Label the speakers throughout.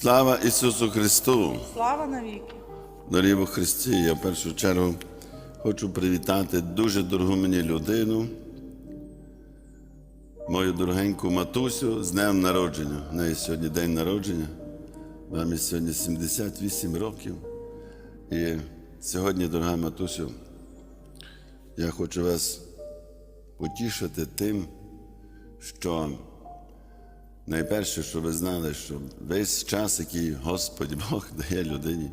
Speaker 1: Слава Ісусу Христу!
Speaker 2: Слава навіки!
Speaker 1: Дорогі во Христі, я в першу чергу хочу привітати дуже дорогу мені людину, мою дорогеньку матусю з днем народження. У неї сьогодні день народження. Мамі сьогодні 78 років. І сьогодні, дорога матусю, я хочу вас потішити тим, що найперше, що ви знали, що весь час, який Господь Бог дає людині,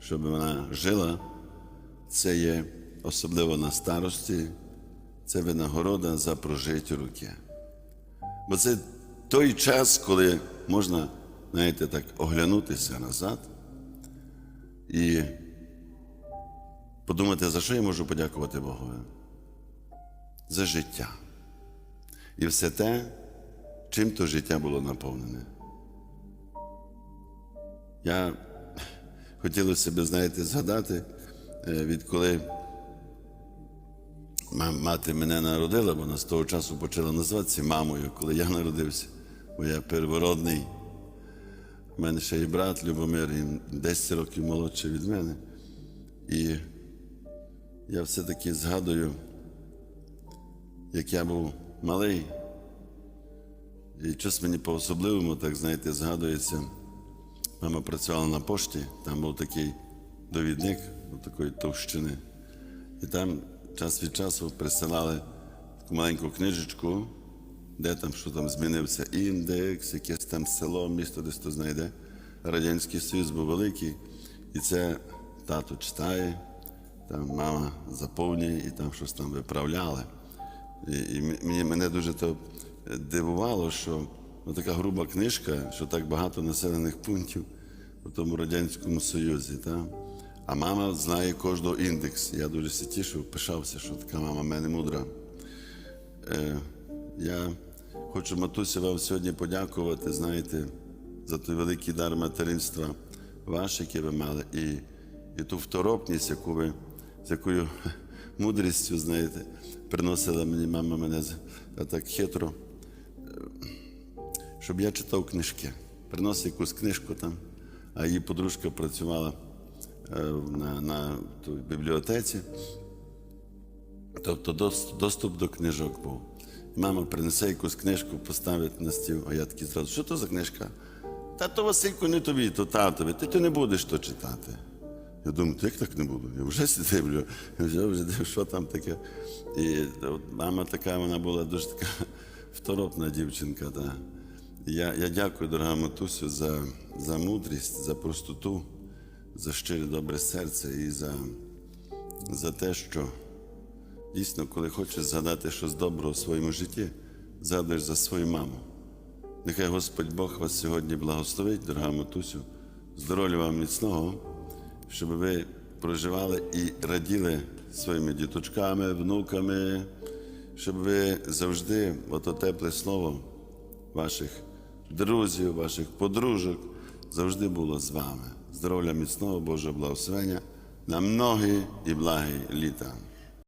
Speaker 1: щоб вона жила, це є особливо на старості, це винагорода за прожиті роки. Бо це той час, коли можна, знаєте, так оглянутися назад і подумати, за що я можу подякувати Богові? За життя. І все те, чим то життя було наповнене. Я хотілося б, знаєте, згадати, е, відколи мати мене народила, вона з того часу почала називатися мамою, коли я народився, бо я первородний. У мене ще є брат Любомир, він 10 років молодший від мене. І я все-таки згадую, як я був малий, і щось мені по-особливому, так знаєте, згадується. Мама працювала на пошті, там був такий довідник ну, такої товщини. І там час від часу присилали таку маленьку книжечку, де там, що там змінився індекс, якесь там село, місто, десь хто знайде. Радянський Союз був великий, і це тато читає, там мама заповнює і там щось там виправляли. І, і мені, мене дуже то дивувало, що така груба книжка, що так багато населених пунктів у тому Радянському Союзі. Та? А мама знає кожного індекс. Я дуже се тішив, пишався, що така мама мене мудра. Е, я хочу, матуся, вам сьогодні подякувати, знаєте, за той великий дар материнства ваш, який ви мали, і, і ту второпність, яку ви, з якою мудрістю, знаєте, приносила мені мама мене так хитро, щоб я читав книжки. Приносив якусь книжку там, а її подружка працювала е, на, на бібліотеці. Тобто доступ до книжок був. Мама принесе якусь книжку, поставить на стіл, а я такий зразу, що то за книжка? Та то Васильку не тобі, то татові, ти то не будеш то читати. Я думаю, як так не буду? Я вже сі дивлю, я вже дивлю, що там таке. І от мама така, вона була дуже така второпна дівчинка. Та. Я, я дякую, дорога матусю, за, за мудрість, за простоту, за щире добре серце і за, за те, що Дійсно, коли хочеш згадати щось доброго в своєму житті, згадуєш за свою маму. Нехай Господь Бог вас сьогодні благословить, дорога матусю, здоров'я вам міцного, щоб ви проживали і раділи своїми діточками, внуками, щоб ви завжди, ото тепле слово ваших друзів, ваших подружок завжди було з вами. Здоров'я міцного, Божого благословення на многі і благі літа.